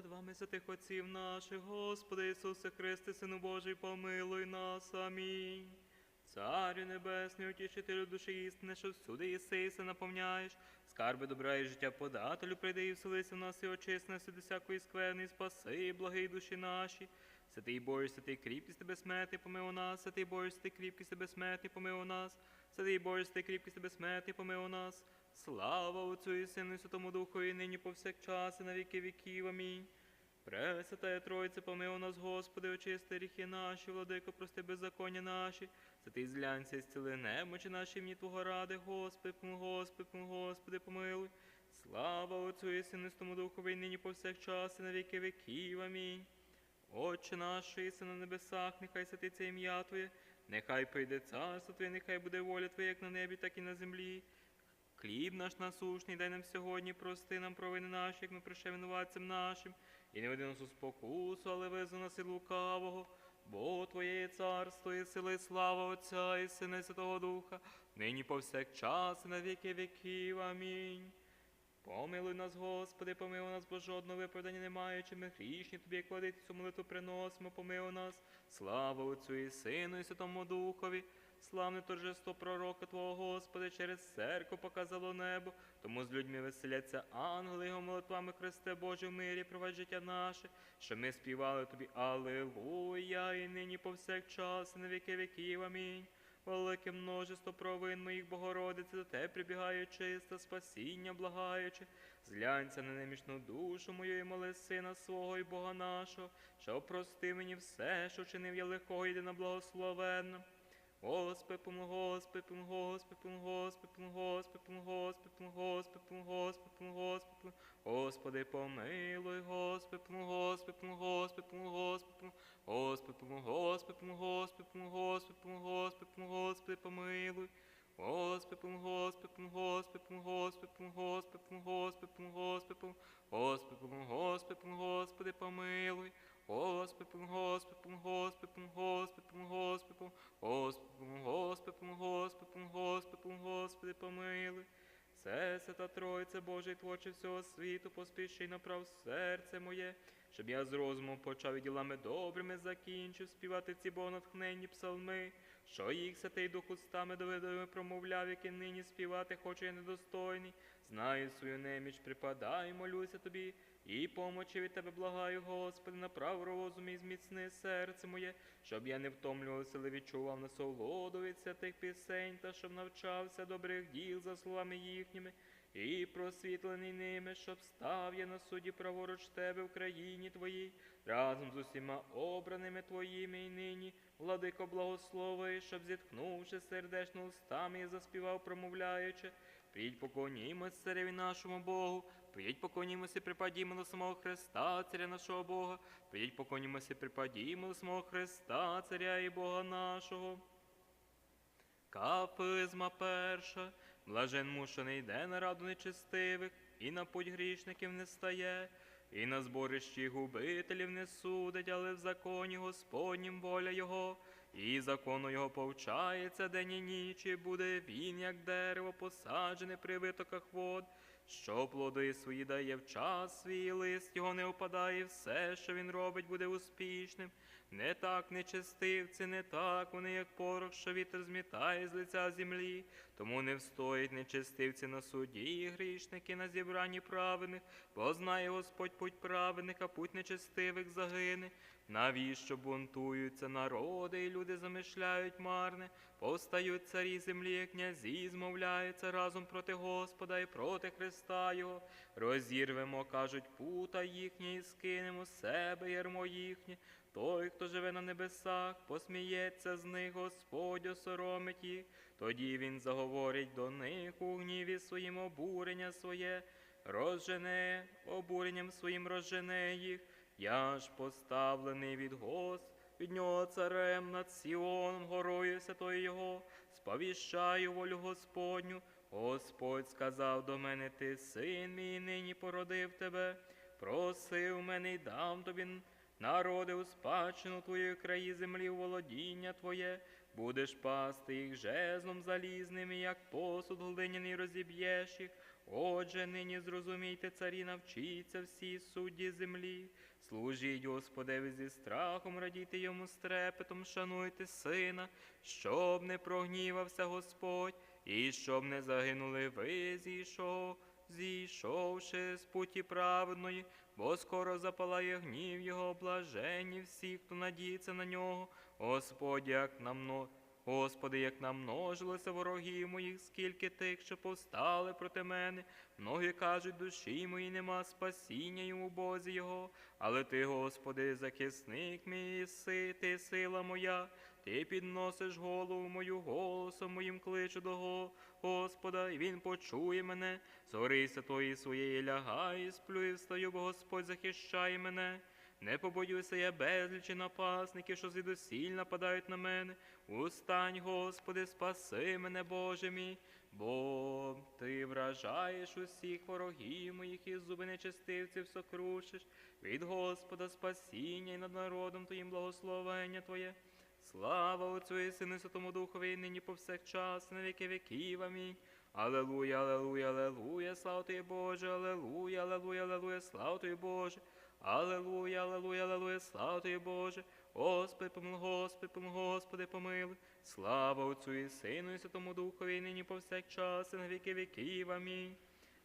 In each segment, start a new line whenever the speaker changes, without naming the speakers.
Перед вами святих отців наших, Господи Ісусе Христе, Сину Божий, помилуй нас. Амінь. Царю Небесний, утішителю душі істини, що всюди єси, наповняєш, скарби добра і життя подателю, прийди і вселися в нас і очисти нас від усякої скверни, спаси, і благий душі наші. Святий Боже, святий кріпкість тебе смерти, помилуй нас, святий Боже, святий кріпкість тебе смерти, помилуй нас, святий Боже, святий кріпкість тебе смерти, помилуй нас. Слава Отцю і Сину і Святому Духу, і нині повсякчас, і на віки віків. Амінь. Пресвятая Тройце, помилуй нас, Господи, очисти гріхи наші, владико, прости беззаконня наші, святий злянься і зціли немочі наші, мені Твого ради, Господи, помилуй, Господи, помилуй, Господи, помилуй. Слава Отцю і Сину і Святому Духу, і нині повсякчас, і на віки віків. Амінь. Отче наш, єси на небесах, нехай святиться ім'я Твоє, нехай прийде царство Твоє, нехай буде воля Твоя, як на небі, так і на землі. Хліб наш насушний, дай нам сьогодні, прости нам провини наші, як ми прощаємо винуватцям нашим, і не веди нас у спокусу, але вези нас від лукавого. Бо Твоє є царство, і сили, і слава Отця і Сина, і Святого Духа, нині повсякчас, і на віки віків. Амінь. Помилуй нас, Господи, помилуй нас, бо жодного виправдання не маючи, ми грішні тобі, як кладити цю молитву приносимо, помилуй нас. Слава Отцю і Сину, і Святому Духові. Славне торжество пророка Твого, Господи, через церкву показало небо, тому з людьми веселяться ангели, його молитвами Христе Боже в мирі, провадь життя наше, що ми співали Тобі Аллилуйя, і нині повсякчас, і на віки віків. Амінь. Велике множество провин моїх Богородиці, до тебе прибігаю чисто, спасіння благаючи, зглянься на немічну душу мою і моли сина свого і Бога нашого, що прости мені все, що чинив я легкого, єдина благословенна. Господи, Господи, Господи, Господи, Господи, Господи, Господи, Господи, Господи, Господи, помилуй, Господи, Господи, Господи, Господи, Господи, Господи, Господи, Господи, Господи, Господи, помилуй, Господи, Господи, Господи, Господи, Господи, Господи, Господи, Господи, Господи, Господи, помилуй, Господи, Господи, Господи, помилуй, Господи, помилуй, Господи, помилуй, Господи, помилуй, Господи, помилуй, Господи, помилуй, Господи, помилуй. Все, свята Тройце, Божий творче всього світу, поспіши направ серце моє, щоб я з розумом почав і ділами добрими закінчив співати ці богонатхненні псалми, що їх святий дух устами доведовими промовляв, які нині співати хочу я недостойний. Знаю свою неміч, припадай, молюся тобі, і помочі від тебе благаю, Господи, направ розум і зміцни серце моє, щоб я не втомлювався, але відчував насолоду від святих пісень, та щоб навчався добрих діл за словами їхніми, і просвітлений ними, щоб став я на суді праворуч тебе в країні твоїй, разом з усіма обраними твоїми і нині, владико благослови, щоб зітхнувши сердечно устами, я заспівав, промовляючи. Придь поклонімось цареві нашому Богу, придь поклонімося і припадімо до самого Христа, царя нашого Бога, придь поклонімося і припадімо до самого Христа, царя і Бога нашого. Кафизма перша, блажен муж, що не йде на раду нечестивих, і на путь грішників не стає, і на зборищі губителів не судить, але в законі Господнім воля Його, і закону Його повчається день і ніч, і буде він, як дерево, посаджене при витоках вод, що плоди свої дає в час свій, лист його не опадає, все, що він робить, буде успішним. Не так нечестивці, не так вони, як порох, що вітер змітає з лиця землі. Тому не встоять нечестивці на суді, і грішники на зібранні праведних, бо знає Господь путь праведних, а путь нечестивих загине. Навіщо бунтуються народи, і люди замишляють марне, повстають царі землі, і князі, змовляються разом проти Господа і проти Христа Його. Розірвемо, кажуть, пута їхні, і скинемо себе ярмо їхнє. Той, хто живе на небесах, посміється з них, Господь осоромить їх. Тоді він заговорить до них у гніві своїм обурення своє, розжене, обуренням своїм розжене їх. Я ж поставлений від Гос, від нього царем над Сіоном, горою святою Його, сповіщаю волю Господню. Господь сказав до мене, ти син мій, нині породив тебе, просив мене й дам тобі народи у спадщину твоєї краї землі володіння твоє, будеш пасти їх жезлом залізним, і як посуд глиняний розіб'єш їх, Отже, нині зрозумійте, царі, навчіться всі судді землі. Служіть Господеві зі страхом, радійте йому з трепетом, шануйте сина, щоб не прогнівався Господь, і щоб не загинули ви, зійшов, зійшовши з путі праведної, бо скоро запалає гнів його блаженні всі, хто надіється на нього. Господь, як намно. Господи, як намножилося ворогів моїх, скільки тих, що повстали проти мене. Многі кажуть, душі моїй нема спасіння йому Бозі Його. Але ти, Господи, захисник мій, си, ти сила моя, ти підносиш голову мою голосом моїм кличу до Господа, і Він почує мене. Зорися твої своєї лягай, сплю і встаю, бо Господь захищає мене. Не побоюся я безлічі напасників, що звідусіль нападають на мене. Устань, Господи, спаси мене, Боже мій, бо ти вражаєш усіх ворогів моїх і зуби нечестивців сокрушиш. Від Господа спасіння і над народом Твоїм благословення Твоє. Слава Отцю і Сину і Святому Духові, нині повсякчас, на віки віків. Амінь. Алелуя, алелуя, алелуя, слава тобі, Боже, алелуя, алелуя, алелуя, слава тобі, Боже. Алелуя, алелуя, алелуя, слава тобі, Боже. Господи, помилуй, Господи, помилуй, Господи, помилуй. Слава Отцю і Сину і Святому Духові, нині повсякчас, і на віки віків. Амінь.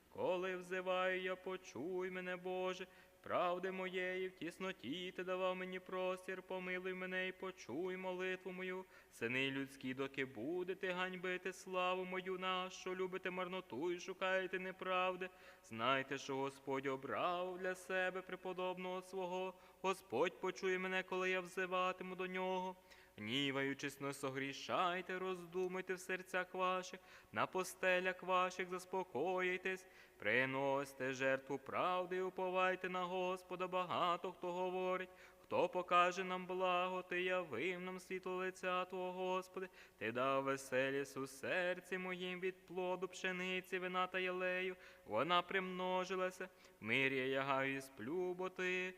Коли взиваю, я почуй мене, Боже, правди моєї, в тісноті ти давав мені простір, помилуй мене і почуй молитву мою. Сини людські, доки будете ганьбити славу мою нашу, любите марноту і шукаєте неправди. Знайте, що Господь обрав для себе преподобного свого. Господь почує мене, коли я взиватиму до нього. Гніваючись, не согрішайте, роздумуйте в серцях ваших, на постелях ваших заспокоїтесь, приносьте жертву правди, і уповайте на Господа. Багато хто говорить, хто покаже нам благо, ти явив нам світло лиця Твого, Господи, ти дав веселість у серці моїм від плоду пшениці, вина та єлею, вона примножилася, в мирі я ягаю і сплю, бо ти.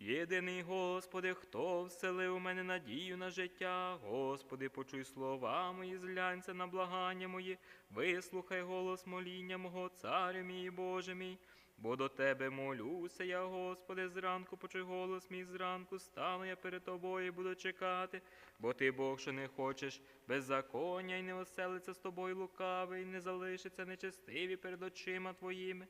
Єдиний Господи, хто вселив у мене надію на життя, Господи, почуй слова мої, зглянься на благання мої, вислухай голос моління мого, царю мій, Боже мій, бо до Тебе молюся я, Господи, зранку почуй голос мій, зранку стану я перед Тобою і буду чекати, бо Ти Бог, що не хочеш беззаконня, і не оселиться з тобою лукавий, і не залишиться нечестиві перед очима Твоїми.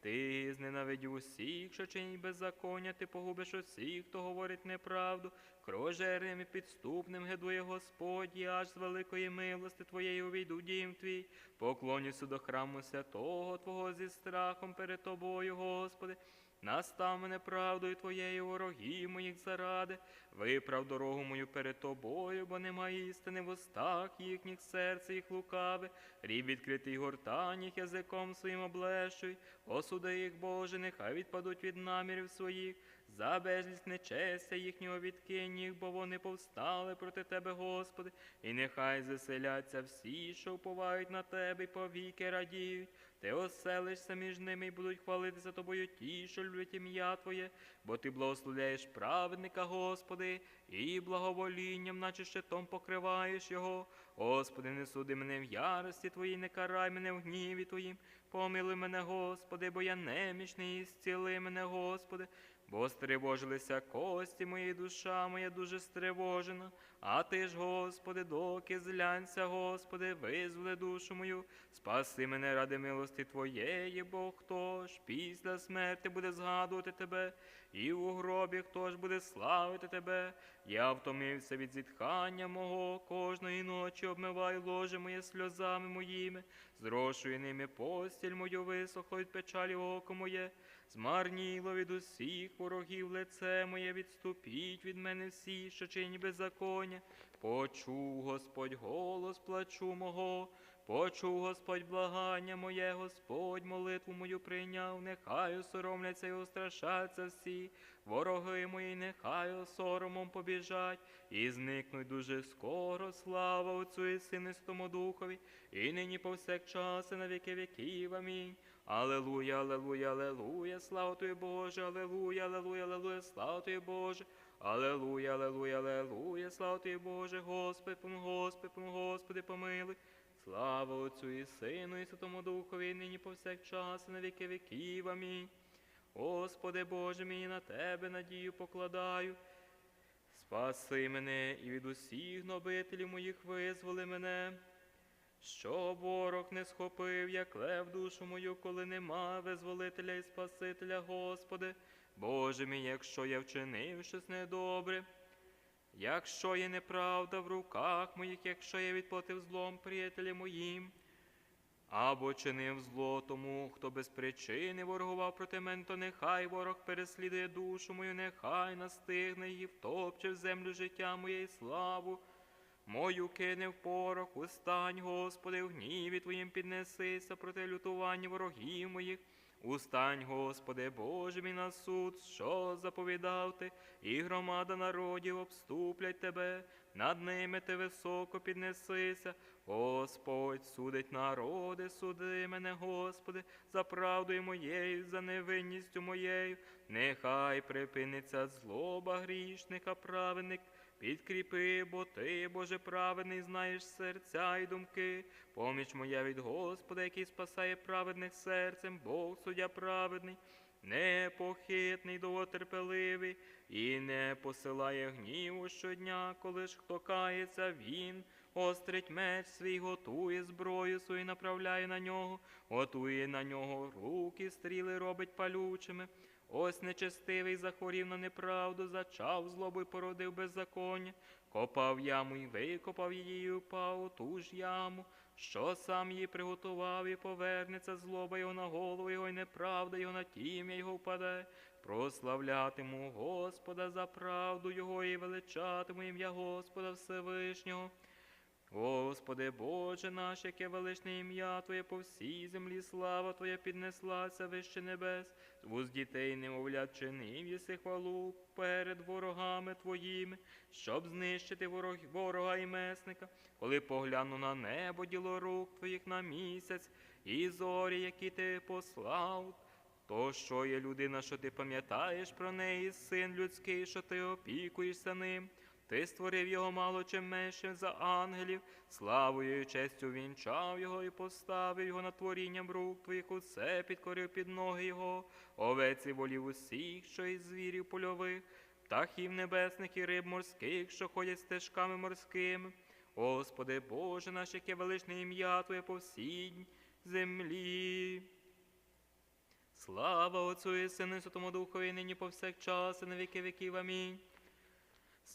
Ти зненавидів усіх, що чинять беззаконня, ти погубиш усіх, хто говорить неправду, крожерним і підступним гедує Господь, і аж з великої милости Твоєї увійду дім твій, поклонюся до храму святого Твого зі страхом перед Тобою, Господи. Настав мене правдою Твоєю, ворогів моїх заради, виправ дорогу мою перед Тобою, бо немає істини в устах їхніх серце їх лукаве, ріб відкритий гортань їх язиком своїм облещуй, осуди їх, Боже, нехай відпадуть від намірів своїх, за безлість нечестя їхнього відкинь їх, бо вони повстали проти Тебе, Господи, і нехай заселяться всі, що уповають на Тебе, і повіки радіють. Ти оселишся між ними і будуть хвалитися тобою ті, що люблять ім'я Твоє, бо ти благословляєш праведника, Господи, і благоволінням, наче щитом покриваєш його. Господи, не суди мене в ярості Твоїй, не карай мене в гніві Твоїм. Помилуй мене, Господи, бо я немічний, і зціли мене, Господи. Бо стривожилися кості мої, душа моя дуже стривожена. А ти ж, Господи, доки злянься, Господи, визволи душу мою, спаси мене ради милості Твоєї, бо хто ж після смерти буде згадувати Тебе, і у гробі хто ж буде славити Тебе. Я втомився від зітхання мого, кожної ночі обмиваю ложе моє сльозами моїми, зрошую ними постіль мою висохло від печалі око моє. Змарніло від усіх ворогів лице моє, відступіть від мене всі, що чинять беззаконня. Почув Господь голос плачу мого, почув Господь благання моє, Господь молитву мою прийняв, нехай осоромляться і устрашаться всі, вороги мої, нехай соромом побіжать, і зникнуть дуже скоро, слава Отцю і Святому Духові, і нині повсякчас, і на віки віків. Амінь. Алелуя, алелуя, алелуя, слава тобі, Боже, алелуя, алелуя, алелуя, слава тобі, Боже. Алелуя, алелуя, алелуя, слава тобі, Боже, Господи, помилуй, Господи, помилуй, Господи, помилуй. Слава Отцю і Сину, і Святому Духові, і нині повсякчас, і на віки віків. Амінь. Господи Боже мій, на Тебе надію покладаю. Спаси мене і від усіх гнобителів моїх визволи мене. Щоб ворог не схопив, як лев душу мою, коли нема визволителя і Спасителя, Господи. Боже мій, якщо я вчинив щось недобре, якщо є неправда в руках моїх, якщо я відплатив злом приятелям моїм, або чинив зло тому, хто без причини ворогував проти мене, то нехай ворог переслідує душу мою, нехай настигне і втопче в землю життя моє і славу. Мою кине в порох, устань, Господи, в гніві Твоїм піднесися проти лютування ворогів моїх. Устань, Господи, Боже мій на суд, що заповідав ти, і громада народів обступлять тебе, над ними ти високо піднесися. Господь судить народи, суди мене, Господи, за правдою моєю, за невинністю моєю. Нехай припиниться злоба грішника, праведник. Підкріпи, бо ти, Боже праведний, знаєш серця і думки. Поміч моя від Господа, який спасає праведних серцем, Бог суддя праведний, непохитний, довготерпеливий, і не посилає гніву щодня, коли ж хто кається, він острить меч свій, готує зброю свою, направляє на нього, готує на нього руки, стріли робить палючими. Ось нечестивий захворів на неправду, зачав злобу й породив беззаконня, копав яму і викопав її, і упав у ту ж яму, що сам її приготував, і повернеться злоба його на голову його, і неправда його на тім'я його впаде. Прославлятиму Господа за правду Його і величатиму ім'я Господа Всевишнього. Господи Боже наш, яке величне ім'я Твоє по всій землі, слава Твоя піднеслася вище небес, з вуст дітей немовлят чинив єси хвалу перед ворогами Твоїми, щоб знищити ворог, ворога і месника, коли погляну на небо діло рук Твоїх на місяць, і зорі, які Ти послав. То, що є людина, що ти пам'ятаєш про неї, син людський, що ти опікуєшся ним. Ти створив його мало чим менше за ангелів, славою і честю вінчав його і поставив його над творінням рук твоїх, усе підкорив під ноги його, овець і волів усіх, що із звірів польових, птахів небесних і риб морських, що ходять стежками морськими. Господи Боже наш, яке величне ім'я Твоє по всій землі. Слава Отцю і Сину і Святому Духові, нині повсякчас, і на віки віків. Амінь.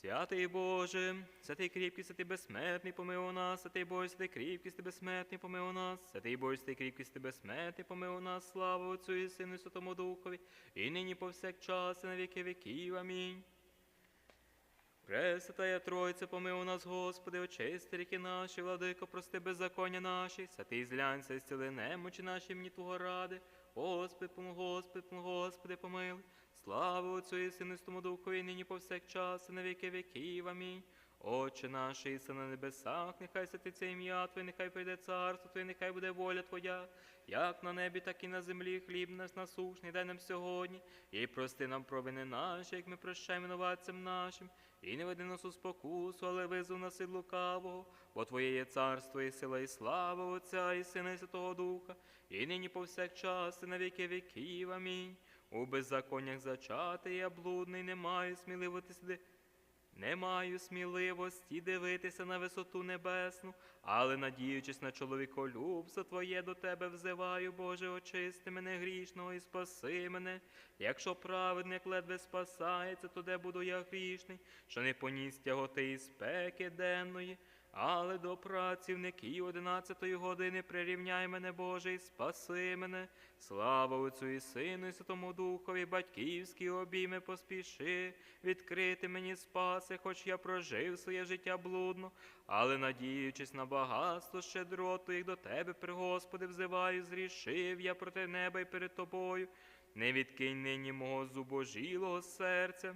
Святий Боже, святий кріпкий, святий безсмертний, помилуй нас, святий Боже, святий кріпкий, святий безсмертний, помилуй нас, святий Боже, святий кріпкий, святий безсмертний, помилуй нас, слава Отцю і Сину і Святому Духові, і нині повсякчас, і на віки віків. Амінь. Пресвятая Тройця, помилуй нас, Господи, очисти ріки наші, владико, прости беззаконня наші, святий злянься, і зціли немочі наші, мені Твого ради. Господи, помилуй, Господи, помилуй, Господи, помилуй. Слава Отцю і Сину і Святому Духові, нині повсякчас, і на віки віків. Амінь. Отче наш, іси на небесах, нехай святиться ім'я Твоє, нехай прийде царство Твоє, нехай буде воля Твоя, як на небі, так і на землі. Хліб наш насушний, дай нам сьогодні, і прости нам провини наші, як ми прощаємо винуватцям нашим, і не веди нас у спокусу, але визвав нас від лукавого, бо Твоє є царство, і сила, і слава Отця, і Сина, і Святого Духа, і нині повсякчас, і на віки віків. Амінь. У беззаконнях зачатий, я блудний, не маю сміливості, не маю сміливості дивитися на висоту небесну, але надіючись на чоловіколюбство Твоє до Тебе взиваю, Боже, очисти мене грішного і спаси мене. Якщо праведник ледве спасається, то де буду я грішний, що не поніс тяготи і спеки денної. Але до працівників одинадцятої години прирівняй мене, Боже, і спаси мене. Слава Отцю і Сину, і Святому Духові, батьківські обійми поспіши, відкрити мені спаси, хоч я прожив своє життя блудно, але надіючись на багатство щедроту, їх до Тебе, при Господи, взиваю, зрішив я проти неба і перед Тобою. Не відкинь нині мого зубожілого серця.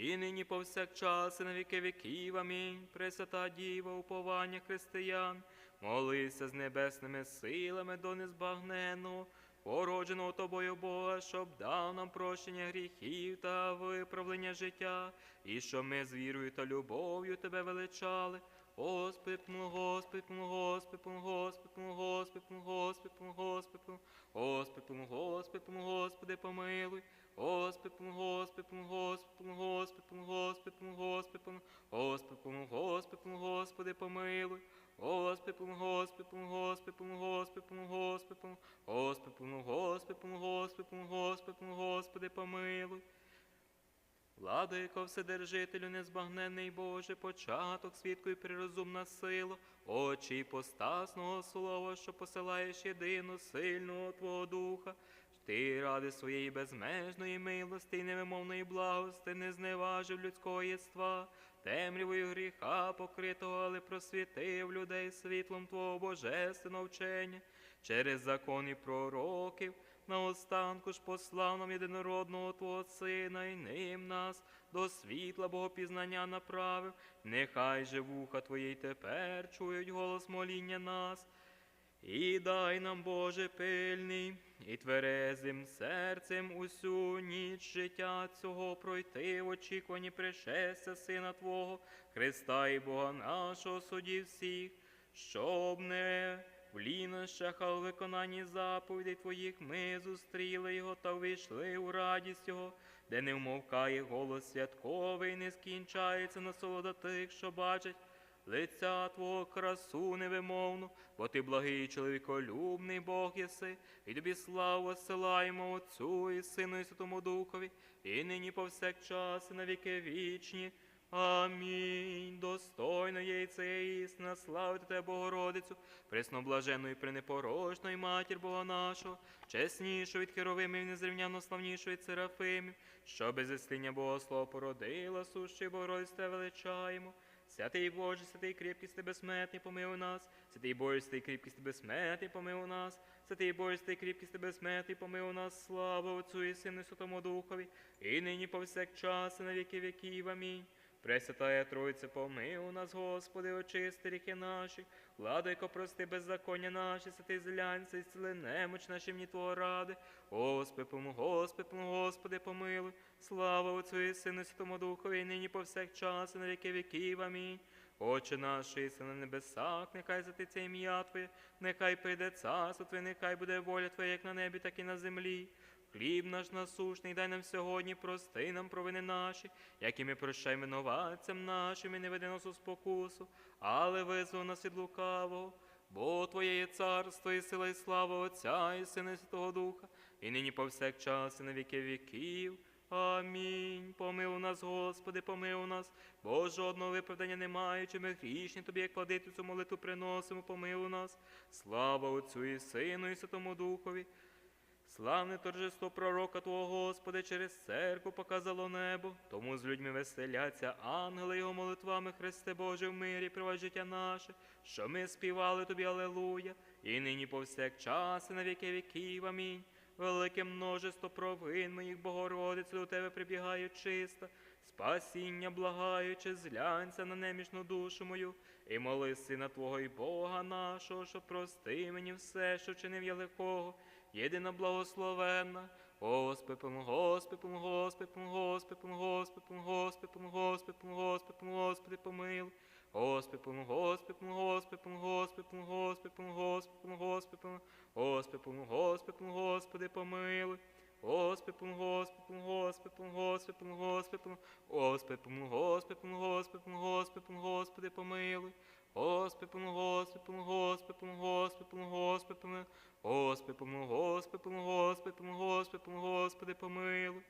І нині повсякчас, і на віки віків, амінь. Пресвята Діва, уповання християн, молися з небесними силами до незбагненого, породженого тобою Бога, щоб дав нам прощення гріхів та виправлення життя, і щоб ми з вірою та любов'ю тебе величали. Господи, помилуй, Господи, помилуй, Господи, помилуй, Господи, помилуй, Господи, помилуй, Господи, помилуй, Господи, помилуй, Господи, помилуй, Господи, помилуй. Господи, Господи, Господи, Господи, Господи, Господи, Господи, Господи, Господи, помилуй. Господи, Господи, помилуй, Господи, Господи, Господи, Господи, Господи, Господи, Господи, помилуй. Владико, Вседержителю, незбагненний Боже, початок світку і прирозумна сила, очі іпостасного слова, що посилаєш єдину сильного Твого Духа, ти ради своєї безмежної милості і невимовної благости не зневажив людського єства, темрявою гріха покритого, але просвітив людей світлом Твого божественного вчення через закони пророків. Наостанку ж послав нам єдинородного Твого Сина, і ним нас до світла Богопізнання направив. Нехай же вуха Твої тепер чують голос моління нас. І дай нам, Боже, пильний і тверезим серцем усю ніч життя цього пройти в очікуванні пришестя Сина Твого, Христа і Бога нашого суді всіх, щоб не в лінощах, а у виконанні заповідей Твоїх ми зустріли Його та вийшли у радість Його, де не вмовкає голос святковий, не скінчається насолода тих, що бачать лиця Твого красу невимовну, бо ти благий чоловіколюбний Бог єси, і тобі славу осилаємо Отцю і Сину і Святому Духові, і нині повсякчас, і на віки вічні. Амінь. Достойно є це істина, славити Тебе, Богородицю, пресноблажену і пренепорожну, і матір Бога нашого, чеснішу від херовимів, незрівняно славнішу від серафимів, що без засління Богослова породила, сущий Богородиць Тебе величаємо. Святий Боже, святий кріпкий, святий безсмертний, помилуй нас. Святий Боже, святий кріпкий, святий безсмертний, помилуй нас. Святий Боже, святий кріпкий, святий безсмертний, помилуй нас. Слава Отцю і Сину і Святому Духові, і нині повсякчас, і на віки віків. Амінь. Пресвятая Тройця, помилуй нас, Господи, очисти ріхи наші, владико, прости беззаконня наші, святий злянься, і зціли немоч наші мені Твого ради. Господи, помилуй, Господи, помилуй, Господи, помилуй. Слава Отцю і Сину Святому Духові, і нині повсякчас, і на віки віків. Амінь. Отче наш, єси на небесах, нехай затиться ім'я Твоє, нехай прийде царство Твоє, нехай буде воля Твоя, як на небі, так і на землі. Хліб наш насушний, дай нам сьогодні, прости нам провини наші, як і ми прощаємо винуватцям нашим, і не веди нас у спокусу, але визвол нас від лукавого. Бо Твоє є царство, і сила, і слава Отця, і Сина, і Святого Духа, і нині повсякчас, і на віки віків. Амінь. Помилуй нас, Господи, помилуй нас, бо жодного виправдання не маючи, ми грішні Тобі, як платити цю молитву приносимо, помилуй нас. Слава Отцю і Сину, і Святому Духові. Славне торжество пророка Твого, Господи, через церкву показало небо, тому з людьми веселяться ангели його молитвами, Христе Боже, в мирі, привай життя наше, що ми співали Тобі, Алелуя, і нині повсякчас, і на віки віків. Амінь. Велике множество провин моїх Богородице до Тебе прибігаю чисто, спасіння благаючи, зглянься на немічну душу мою, і моли Сина Твого і Бога нашого, що прости мені все, що чинив я лихого, єдина благословенна. Господи, Господи, Господи, Господи, Господи, Господи, Господи, Господи, Господи, помилуй. Господи, Господи, Господи, Господи, Господи, Господи, Господи. Господи, Господи, Господи, помилуй. Господи, Господи, Господи, Господи, Господи. Господи, Господи, Господи, Господи, Господи, помилуй. Господи, помилуй, Господи, помилуй, Господи, помилуй, Господи, помилуй, Господи, помилуй. Господи, помилуй, Господи, помилуй, Господи, помилуй, Господи, помилуй, Господи, помилуй.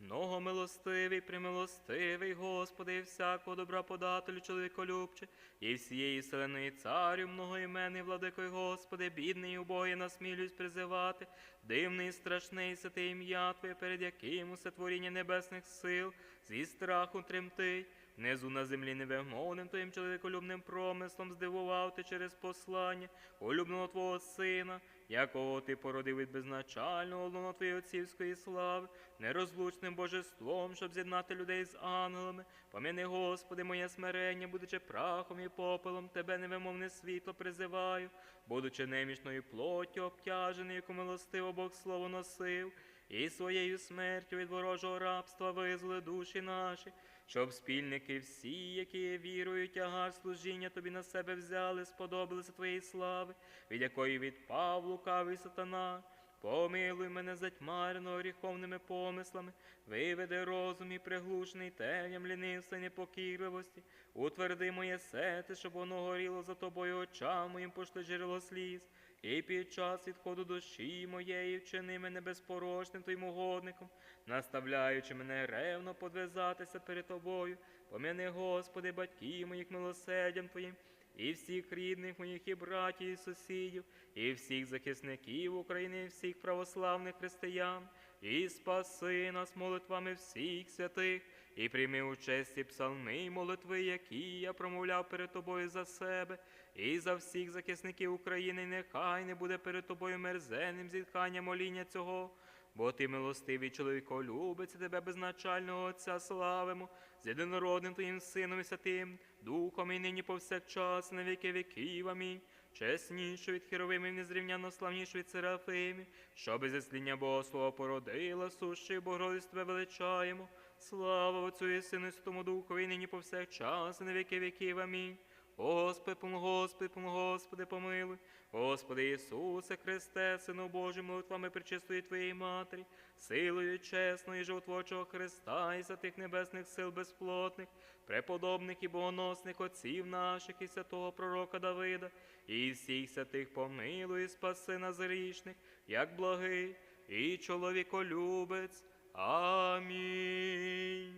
Много милостивий, примилостивий, Господи, і всякого добра подателю, чоловіколюбче, і всієї вселеної царю, многоіменний владикою, Господи, бідний і убогий насмілюсь призивати, дивний і страшний святе ім'я Твоє, перед яким усе творіння небесних сил, зі страху тремтить. Внизу на землі невимовним твоїм чоловіколюбним промислом здивував ти через послання улюбленого Твого Сина, якого ти породив від безначального луно Твоєї отцівської слави, нерозлучним божеством, щоб з'єднати людей з ангелами. Пом'яни, Господи, моє смирення, будучи прахом і попелом, Тебе невимовне світло призиваю, будучи немічною плоттю обтяжений, яку милостиво Бог слово носив, і своєю смертю від ворожого рабства визволи душі наші. Щоб спільники всі, які вірують, тягар служіння тобі на себе взяли, сподобалися твоєї слави, від якої відпав лукавий сатана. Помилуй мене затьмареного гріховними помислами, виведи розум і приглушений тем'ям лінивства і непокірливості, утверди моє серце, щоб воно горіло за тобою очам моїм пошли джерело сліз, і під час відходу душі моєї вчини мене безпорочним твоїм угодником, наставляючи мене ревно подвизатися перед тобою, помяни, Господи, батьків моїх милосердям Твоїм, і всіх рідних моїх і братів, і сусідів, і всіх захисників України, і всіх православних християн, і спаси нас молитвами всіх святих, і прийми участі псалми й молитви, які я промовляв перед тобою за себе, і за всіх захисників України, і нехай не буде перед тобою мерзенним зітхання моління цього. Бо ти милостивий чоловіколюбець, і тебе безначального Отця славимо, з єдинородним твоїм Сином і Святим, Духом і нині повсякчас, на віки віків. Амінь. Чеснішу від херовимів, незрівняно славнішу від серафимів, що без засління Богослова породила, сущий Богородиць тебе величаємо. Слава Отцю і Сину Святому Духові, і нині повсякчас, і на віки віків. Амінь. Господи, помилуй, Господи, помилуй, Господи, помилуй. Господи Ісусе Христе, Сину Божий, молитвами причистої Твоєї Матері, силою чесної животворчого Христа і святих небесних сил безплотних, преподобних і богоносних отців наших і святого пророка Давида, і всіх святих помилуй, і спаси нас грішних, як благий і чоловіколюбець. Амінь.